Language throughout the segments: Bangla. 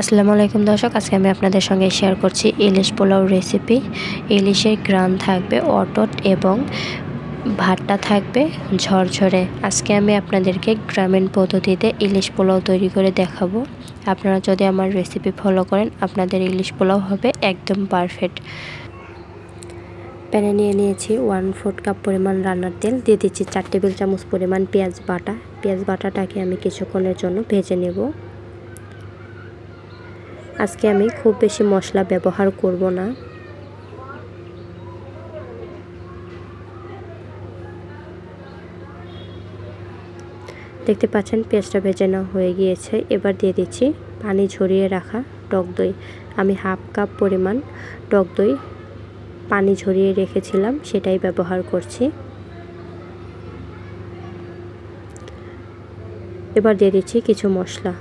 আসসালামু আলাইকুম দর্শক, আজকে আমি আপনাদের সঙ্গে শেয়ার করছি ইলিশ পোলাও রেসিপি ইলিশের গ্রান থাকবে অটট এবং ভাতটা থাকবে ঝরঝরে। আজকে আমি আপনাদেরকে গ্রামীণ পদ্ধতিতে ইলিশ পোলাও তৈরি করে দেখাবো। আপনারা যদি আমার রেসিপি ফলো করেন, আপনাদের ইলিশ পোলাও হবে একদম পারফেক্ট প্যানে নিয়ে নিয়েছি ওয়ান ফোর্থ কাপ পরিমাণ রান্নার তেল, দিয়ে দিচ্ছি চার টেবিল চামচ পরিমাণ পেঁয়াজ বাটা। পেঁয়াজ বাটাটাকে আমি কিছুক্ষণের জন্য ভেজে নেব। আজকে আমি খুব বেশি মশলা ব্যবহার করব না। দেখতে পাচ্ছেন, পেঁয়াজটা ভেজে নেওয়া হয়ে গিয়েছে। এবার দিয়ে দিচ্ছি পানি ঝরিয়ে রাখা টক দই। আমি হাফ কাপ পরিমাণ টক দই পানি ঝরিয়ে রেখেছিলাম, সেটাই ব্যবহার করছি। এবার দিয়ে দিচ্ছি কিছু মশলা।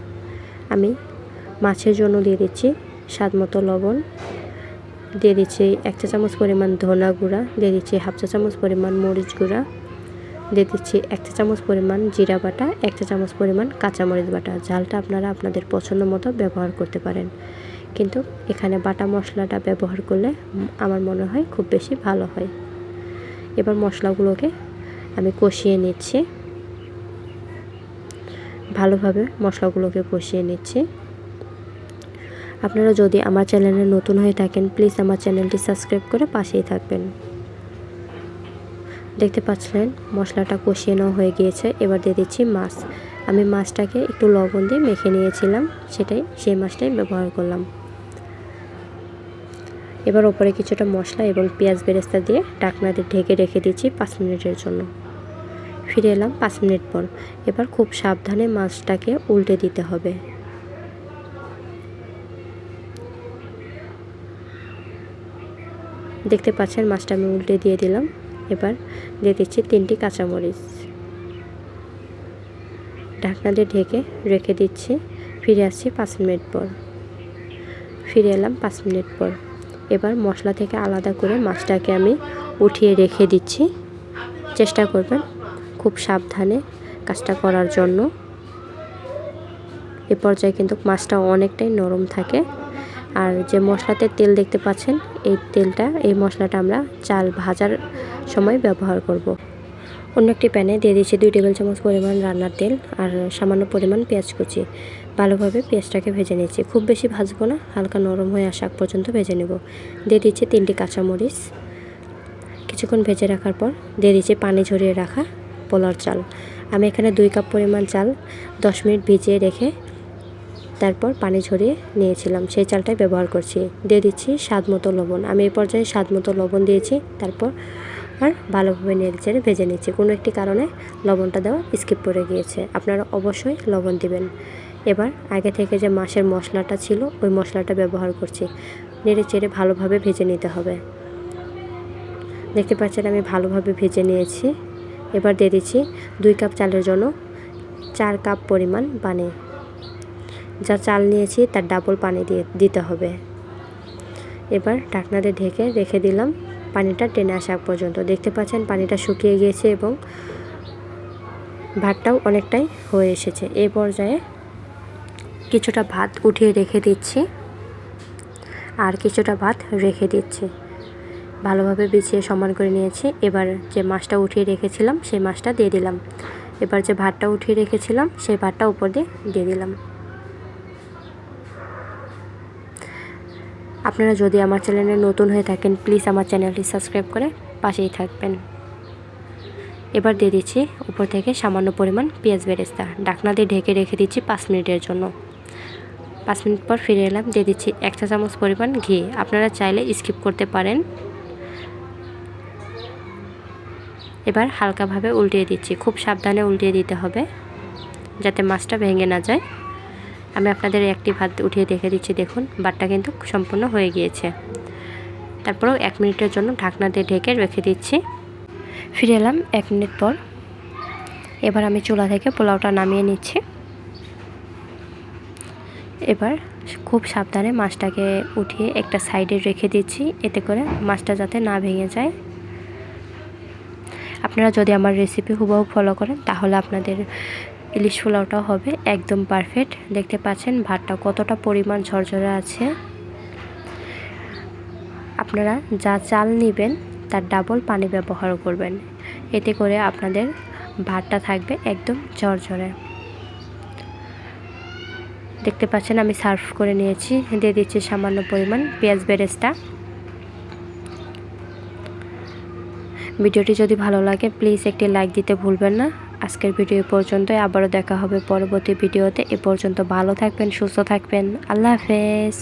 আমি মাছের জন্য দিয়ে দিচ্ছি স্বাদ মতো লবণ। দিয়ে দিচ্ছি এক চা চামচ পরিমাণ ধনা গুঁড়া, দিয়ে দিচ্ছি হাফ চা চামচ পরিমাণ মরিচ গুঁড়া, দিয়ে দিচ্ছি এক চা চামচ পরিমাণ জিরা বাটা, এক চা চামচ পরিমাণ কাঁচামরিচ বাটা। ঝালটা আপনারা আপনাদের পছন্দ মতো ব্যবহার করতে পারেন। কিন্তু এখানে বাটা মশলাটা ব্যবহার করলে আমার মনে হয় খুব বেশি ভালো হয়। এবার মশলাগুলোকে আমি কষিয়ে নিচ্ছি। ভালোভাবে মশলাগুলোকে কষিয়ে নিচ্ছি। আপনারা যদি আমার চ্যানেলে নতুন হয়ে থাকেন প্লিজ আমার চ্যানেলটি সাবস্ক্রাইব করে পাশেই থাকবেন। দেখতে পাচ্ছিলেন, মশলাটা কষিয়ে নেওয়া হয়ে গিয়েছে। এবার দিয়ে দিচ্ছি মাছ। আমি মাছটাকে একটু লবণ দিয়ে মেখে নিয়েছিলাম, সেটাই, সেই মাছটাই ব্যবহার করলাম। এবার ওপরে কিছুটা মশলা এবং পেঁয়াজ বেরেস্তা দিয়ে দিয়ে ঢেকে রেখে দিচ্ছি পাঁচ মিনিটের জন্য। ফিরে এলাম পাঁচ মিনিট পর। এবার খুব সাবধানে মাছটাকে উল্টে দিতে হবে। দেখতে পাচ্ছেন, মাছটা আমি উল্টে দিয়ে দিলাম। এবার দিয়ে দিচ্ছি তিনটি কাঁচামরিচ। ঢাকনা দিয়ে ঢেকে রেখে দিচ্ছি। ফিরে আসছি পাঁচ মিনিট পর। ফিরে এলাম পাঁচ মিনিট পর। এবার মশলা থেকে আলাদা করে মাছটাকে আমি উঠিয়ে রেখে দিচ্ছি। চেষ্টা করবেন খুব সাবধানে কাজটা করার জন্য। এ পর্যায়ে কিন্তু মাছটা অনেকটাই নরম থাকে। আর যে মশলাতে তেল দেখতে পাচ্ছেন, এই তেলটা, এই মশলাটা আমরা চাল ভাজার সময় ব্যবহার করব। অন্য একটি প্যানে দিয়ে দিচ্ছি দুই টেবিল চামচ পরিমাণ রান্নার তেল আর সামান্য পরিমাণ পেঁয়াজ কুচি। ভালোভাবে পেঁয়াজটাকে ভেজে নিয়েছি খুব বেশি ভাজবো না, হালকা নরম হয়ে আসা পর্যন্ত ভেজে নেব। দিয়ে দিচ্ছি তিনটি কাঁচামরিচ। কিছুক্ষণ ভেজে রাখার পর দিয়ে দিচ্ছি পানি ঝরিয়ে রাখা পোলার চাল। আমি এখানে দুই কাপ পরিমাণ চাল দশ মিনিট ভিজিয়ে রেখে তারপর পানি ঝরিয়ে নিয়েছিলাম। সেই চালটাই ব্যবহার করছি। দিয়ে দিচ্ছি স্বাদ মতো লবণ। আমি এই পর্যায়ে স্বাদ মতো লবণ দিয়েছি। তারপর আর ভালোভাবে নেড়ে চেড়ে ভেজে নিচ্ছি। কোনো একটি কারণে লবণটা দেওয়া স্কিপ করে গিয়েছে। আপনারা অবশ্যই লবণ দিবেন। এবার আগে থেকে যে মাছের মশলাটা ছিল, ওই মশলাটা ব্যবহার করছি। নেড়ে চেড়ে ভালোভাবে ভেজে নিতে হবে। দেখতে পাচ্ছেন আমি ভালোভাবে ভেজে নিয়েছি। এবার দিয়ে দিচ্ছি দুই কাপ চালের জন্য চার কাপ পরিমাণ পানি। যা চাল নিয়েছি তার ডাবল পানি দিয়ে দিতে হবে। এবার ঢাকনাতে ঢেকে রেখে দিলাম পানিটা টেনে আসা পর্যন্ত। দেখতে পাচ্ছেন পানিটা শুকিয়ে গিয়েছে এবং ভাতটাও অনেকটাই হয়ে এসেছে। এই পর্যায়ে কিছুটা ভাত উঠিয়ে রেখে দিচ্ছি আর কিছুটা ভাত রেখে দিচ্ছি। ভালোভাবে বিছিয়ে সমান করে নিয়েছি। এবার যে মাছটা উঠিয়ে রেখেছিলাম সেই মাছটা দিয়ে দিলাম। এবার যে ভাতটা উঠিয়ে রেখেছিলাম সেই ভাতটা উপর দিয়ে দিয়ে দিলাম। আপনারা যদি আমার চ্যানেলে নতুন হয়ে থাকেন প্লিজ আমার চ্যানেলটি সাবস্ক্রাইব করে পাশেই থাকবেন। এবার দিয়ে দিচ্ছি উপর থেকে সামান্য পরিমাণ পেঁয়াজ বেরেস্তা। ডাকনা দিয়ে ঢেকে রেখে দিচ্ছি পাঁচ মিনিটের জন্য। পাঁচ মিনিট পর ফিরে এলাম, দিয়ে দিচ্ছি এক চা চামচ পরিমাণ ঘি। আপনারা চাইলে স্কিপ করতে পারেন। এবার হালকাভাবে উল্টিয়ে দিচ্ছি। খুব সাবধানে উল্টিয়ে দিতে হবে, যাতে মাছটা ভেঙে না যায়। আমি আপনাদের একটি ভাত উঠিয়ে দেখে দিচ্ছি, দেখুন। ভাতটা কিন্তু সম্পূর্ণ হয়ে গিয়েছে। তারপরেও এক মিনিটের জন্য ঢাকনা দিয়ে ঢেকে রেখে দিচ্ছি। ফিরে এলাম এক মিনিট পর। এবার আমি চুলা থেকে পোলাওটা নামিয়ে নিচ্ছি। এবার খুব সাবধানে মাছটাকে উঠিয়ে একটা সাইডে রেখে দিচ্ছি, এতে করে মাছটা যাতে না ভেঙে যায়। আপনারা যদি আমার রেসিপি হুবহু ফলো করেন, তাহলে আপনাদের ইলিশ পোলাওটাও হবে, একদম পারফেক্ট দেখতে পাচ্ছেন ভাতটা কতটা পরিমাণ ঝরঝরে আছে। আপনারা যা চাল নেবেন, তার ডাবল পানি ব্যবহার করবেন। এতে করে আপনাদের ভাতটা থাকবে একদম ঝরঝরে। দেখতে পাচ্ছেন আমি সার্ভ করে নিয়েছি, দিয়ে দিচ্ছি সামান্য পরিমাণ পেঁয়াজ বেরেস্তা। ভিডিওটি যদি ভালো লাগে প্লিজ একটি লাইক দিতে ভুলবেন না। আজকের ভিডিও পর্যন্তই। আবারও দেখা হবে পরবর্তী ভিডিওতে। এ পর্যন্ত ভালো থাকবেন, সুস্থ থাকবেন। আল্লাহ হাফেজ।